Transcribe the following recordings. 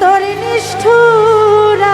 তোর নিষ্ঠুরাচর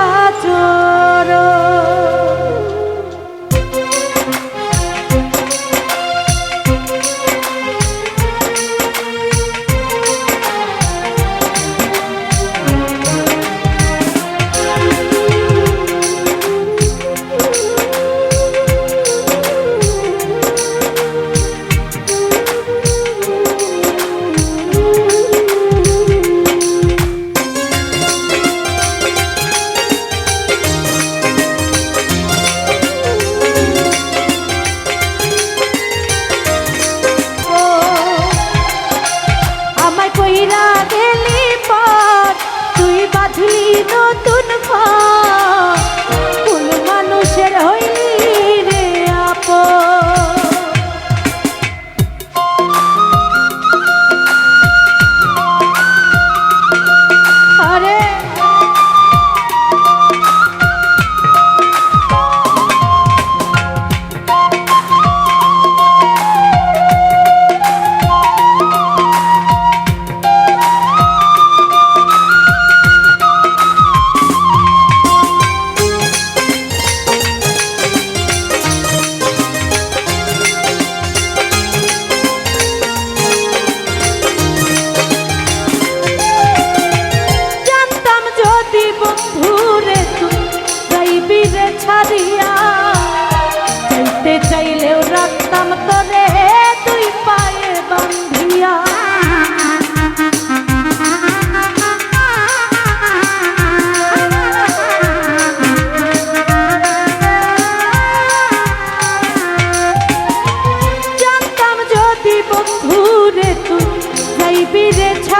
আমায় কইরা গেলি পর তুই বাঁধলি নতুন পর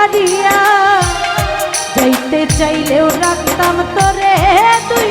ছাড়িয়া যাইতে চাইলেও রাখতাম তোরে তুই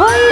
হইলি